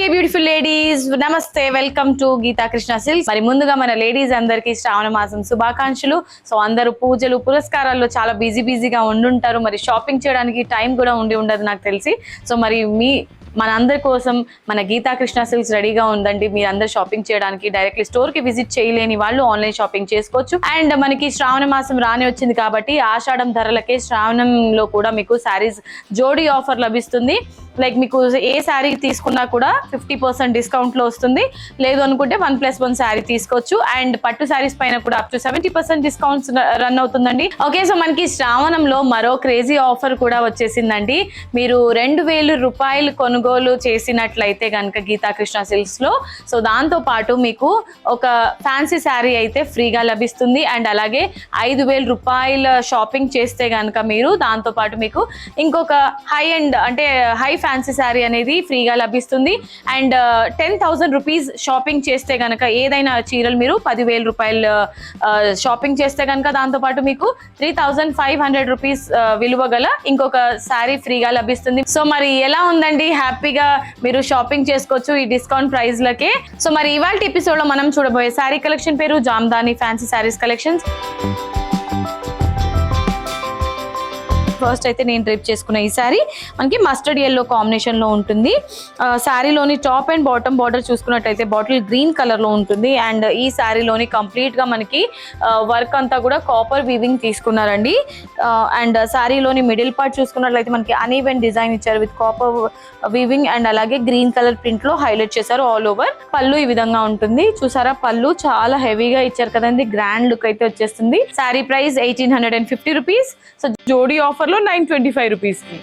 Dear beautiful ladies నమస్తే. Welcome to Geetha Krishna silks. మరి ముందుగా మన లేడీస్ అందరికీ శ్రావణ మాసం శుభాకాంక్షలు. సో అందరూ పూజలు పురస్కారాల్లో చాలా బిజీ బిజీగా ఉండుంటారు. మరి షాపింగ్ చేయడానికి టైం కూడా ఉండి ఉండదు నాకు తెలిసి. సో మరి మీ మన అందరి కోసం మన గీతా కృష్ణ సిల్క్స్ రెడీగా ఉందండి. మీరు అందరు షాపింగ్ చేయడానికి డైరెక్ట్లీ స్టోర్కి విజిట్ చేయలేని వాళ్ళు ఆన్లైన్ షాపింగ్ చేసుకోవచ్చు. అండ్ మనకి శ్రావణ మాసం రాని వచ్చింది కాబట్టి ఆషాఢం ధరలకే శ్రావణంలో కూడా మీకు శారీస్ జోడీ ఆఫర్ లభిస్తుంది. లైక్ మీకు ఏ శారీ తీసుకున్నా కూడా ఫిఫ్టీ పర్సెంట్ డిస్కౌంట్లో వస్తుంది. లేదు అనుకుంటే వన్ ప్లస్ వన్ శారీ తీసుకోవచ్చు. అండ్ పట్టు శారీస్ పైన కూడా up to seventy percent discounts run అవుతుందండి. ఓకే సో మనకి శ్రావణంలో మరో క్రేజీ ఆఫర్ కూడా వచ్చేసిందండి. మీరు రెండు వేలు రూపాయలు కొనుగోలు చేసినట్లయితే కనుక గీతాకృష్ణ సిల్స్లో సో దాంతో పాటు మీకు ఒక ఫ్యాన్సీ శారీ అయితే ఫ్రీగా లభిస్తుంది. అండ్ అలాగే ఐదు వేల రూపాయల షాపింగ్ చేస్తే కనుక మీరు దాంతో పాటు మీకు ఇంకొక హై అండ్ అంటే హై ఫ్యాన్సీ శారీ అనేది ఫ్రీగా లభిస్తుంది. And ten thousand rupees shopping చేస్తే కనుక ఏదైనా చీరలు మీరు పదివేల రూపాయలు షాపింగ్ చేస్తే కనుక దాంతోపాటు మీకు three thousand five hundred rupees విలువ గల ఇంకొక శారీ ఫ్రీగా లభిస్తుంది. సో మరి ఎలా ఉందండి? హ్యాపీగా మీరు షాపింగ్ చేసుకోవచ్చు ఈ డిస్కౌంట్ ప్రైస్లకే సో మరి ఇవాళ ఎపిసోడ్లో మనం చూడబోయే శారీ కలెక్షన్ పేరు Jamdani fancy sarees collections. First అయితే నేను డ్రిప్ చేసుకున్న ఈ శారీ మనకి మస్టర్డ్ ఎల్లో కాంబినేషన్లో ఉంటుంది. శారీలోని టాప్ అండ్ బాటమ్ బార్డర్ చూసుకున్నట్టయితే బాటిల్ గ్రీన్ కలర్లో ఉంటుంది. అండ్ ఈ శారీలోని కంప్లీట్గా మనకి వర్క్ అంతా కూడా కాపర్ వీవింగ్ తీసుకున్నారండి. అండ్ శారీలోని మిడిల్ పార్ట్ చూసుకున్నట్లయితే మనకి అన్ఈవెన్ డిజైన్ ఇచ్చారు విత్ కాపర్ వీవింగ్ అండ్ అలాగే గ్రీన్ కలర్ ప్రింట్లో హైలైట్ చేశారు ఆల్ ఓవర్ పళ్ళు ఈ విధంగా ఉంటుంది. చూసారా? పళ్ళు చాలా హెవీగా ఇచ్చారు కదండి. గ్రాండ్ లుక్ అయితే వచ్చేస్తుంది. Saree price eighteen hundred and fifty rupees so జోడీ ఆఫర్ లో నైన్ ట్వంటీ ఫైవ్ రూపీస్కి.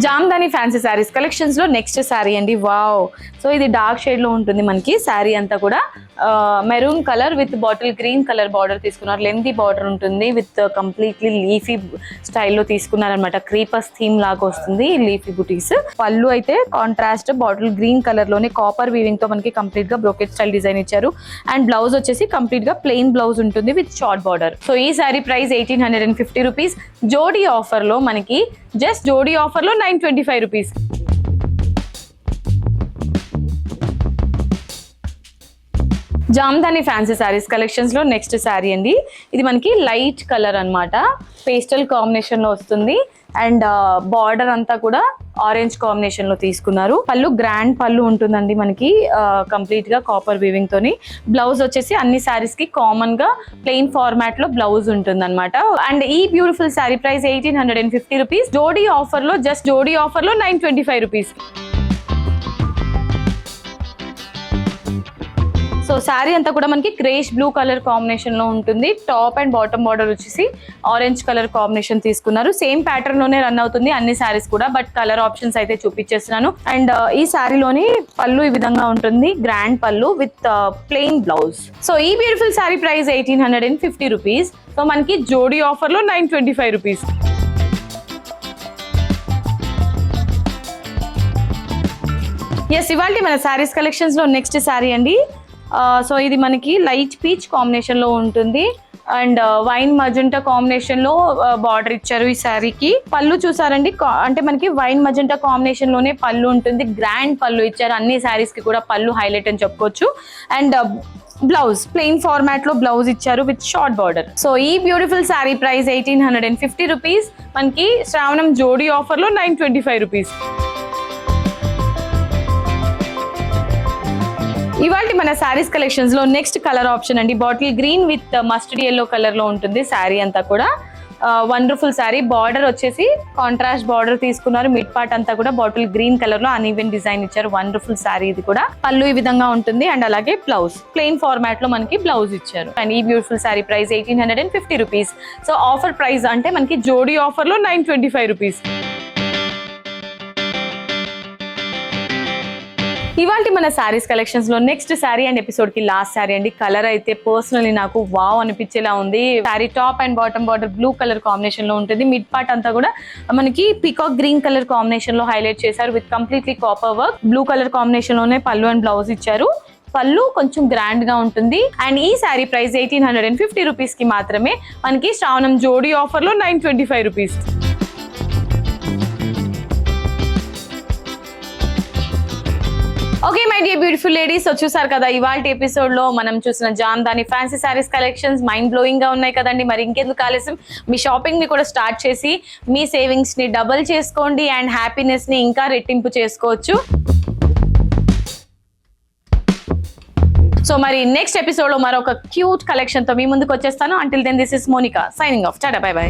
జామ్దాని ఫ్యాన్సీ శారీస్ కలెక్షన్స్లో నెక్స్ట్ శారీ అండి. వావ్! సో ఇది డార్క్ షేడ్లో ఉంటుంది మనకి. శారీ అంతా కూడా maroon colour with bottle green colour border తీసుకున్నారు. లెంతీ బార్డర్ ఉంటుంది విత్ కంప్లీట్లీ లీఫీ స్టైల్లో తీసుకున్నారనమాట క్రీపర్స్ థీమ్ లాగా వస్తుంది లీఫీ బుటీస్. పళ్ళు అయితే కాంట్రాస్ట్ బాటిల్ గ్రీన్ కలర్లోనే కాపర్ వీవింగ్తో మనకి కంప్లీట్గా బ్రోకెట్ స్టైల్ డిజైన్ ఇచ్చారు. అండ్ బ్లౌజ్ వచ్చేసి కంప్లీట్గా ప్లెయిన్ బ్లౌజ్ ఉంటుంది విత్ షార్ట్ బార్డర్ సో ఈ saree price eighteen hundred and fifty rupees జోడీ ఆఫర్లో మనకి జస్ట్ జోడీ ఆఫర్లో nine twenty five rupees Jamdani fancy sarees కలెక్షన్స్లో నెక్స్ట్ శారీ అండి. ఇది మనకి లైట్ కలర్ అన్నమాట. పేస్టల్ కాంబినేషన్లో వస్తుంది. అండ్ బార్డర్ uh, అంతా కూడా ఆరెంజ్ కాంబినేషన్లో తీసుకున్నారు. పళ్ళు గ్రాండ్ పళ్ళు ఉంటుందండి మనకి uh, కంప్లీట్గా కాపర్ వీవింగ్ తోని. బ్లౌజ్ వచ్చేసి అన్ని శారీస్కి కామన్గా ప్లెయిన్ ఫార్మాట్లో బ్లౌజ్ ఉంటుంది అనమాట అండ్ ఈ beautiful saree price eighteen hundred and fifty rupees జోడీ ఆఫర్లో జస్ట్ జోడీ ఆఫర్లో nine twenty five rupees so saree అంతా కూడా మనకి గ్రేష్ బ్లూ కలర్ కాంబినేషన్లో ఉంటుంది. టాప్ అండ్ బాటమ్ బార్డర్ వచ్చేసి ఆరెంజ్ కలర్ కాంబినేషన్ తీసుకున్నారు. సేమ్ ప్యాటర్న్లోనే రన్ అవుతుంది అన్ని శారీస్ కూడా బట్ కలర్ ఆప్షన్స్ అయితే చూపించేస్తున్నాను. అండ్ uh, ఈ శారీలోని పళ్ళు ఈ విధంగా ఉంటుంది. Grand pallu with plain blouse so ఈ beautiful saree price eighteen hundred and fifty rupees so మనకి జోడీ ఆఫర్లో nine twenty five rupees yes ఇవాళ మన శారీస్ కలెక్షన్స్లో నెక్స్ట్ శారీ అండి. సో ఇది మనకి లైట్ పీచ్ కాంబినేషన్లో ఉంటుంది. అండ్ వైన్ మజంటా కాంబినేషన్లో బార్డర్ ఇచ్చారు ఈ శారీకి. పళ్ళు చూసారండి? అంటే మనకి వైన్ మజంటా కాంబినేషన్లోనే పళ్ళు ఉంటుంది. గ్రాండ్ పళ్ళు ఇచ్చారు. అన్ని శారీస్కి కూడా పళ్ళు హైలైట్ అని చెప్పుకోవచ్చు. అండ్ బ్లౌజ్ ప్లెయిన్ ఫార్మాట్లో బ్లౌజ్ ఇచ్చారు విత్ షార్ట్ బార్డర్ సో ఈ beautiful saree price eighteen hundred and fifty rupees మనకి శ్రావణం జోడీ ఆఫర్లో నైన్ ట్వంటీ ఫైవ్ రూపీస్ ఇవాళ మన శారీస్ కలెక్షన్స్లో నెక్స్ట్ కలర్ ఆప్షన్ అండి. Bottle green with mustard yellow కలర్లో ఉంటుంది శారీ అంతా కూడా. వండర్ఫుల్ శారీ బార్డర్ వచ్చేసి కాంట్రాస్ట్ బార్డర్ తీసుకున్నారు. మిడ్ పార్ట్ అంతా కూడా బాటిల్ గ్రీన్ కలర్లో అన్ఈవెన్ డిజైన్ ఇచ్చారు. వండర్ఫుల్ శారీ ఇది కూడా. పళ్ళు ఈ విధంగా ఉంటుంది అండ్ అలాగే బ్లౌజ్ ప్లెయిన్ ఫార్మాట్లో మనకి బ్లౌజ్ ఇచ్చారు. అండ్ ఈ beautiful saree price eighteen hundred and fifty rupees so offer price అంటే మనకి జోడీ ఆఫర్లో నైన్ ట్వంటీ ఫైవ్ రూపీస్ ఇవాళ మన శారీస్ కలెక్షన్స్లో నెక్స్ట్ శారీ అండ్ ఎపిసోడ్కి లాస్ట్ శారీ అండి. కలర్ అయితే పర్సనలీ నాకు వావ్ అనిపించేలా ఉంది. Saree top and bottom border blue colour కాంబినేషన్లో ఉంటుంది. మిడ్ పార్ట్ అంతా కూడా మనకి పికాక్ గ్రీన్ కలర్ కాంబినేషన్లో హైలైట్ చేశారు with completely copper work blue colour కాంబినేషన్లోనే pallu and blouse ఇచ్చారు. పళ్ళు కొంచెం గ్రాండ్గా ఉంటుంది. అండ్ ఈ saree price eighteen hundred and fifty రూపీస్కి మాత్రమే మనకి శ్రావణం జోడీ ఆఫర్లో nine twenty five rupees okay my dear beautiful ladies వచ్చేసారు చూసారు కదా ఇవాళ ఎపిసోడ్లో మనం చూసిన Jamdani fancy sarees collections mind బ్లోయింగ్గా ఉన్నాయి కదండి. మరి ఇంకెందుకు ఆలస్యం? మీ షాపింగ్ని కూడా స్టార్ట్ చేసి మీ సేవింగ్స్ని డబుల్ చేసుకోండి అండ్ హ్యాపీనెస్ని ఇంకా రెట్టింపు చేసుకోవచ్చు. సో మరి నెక్స్ట్ ఎపిసోడ్లో మరొక క్యూట్ కలెక్షన్తో మీ ముందుకు వచ్చేస్తాను. Until then this is Monika signing off tata bye bye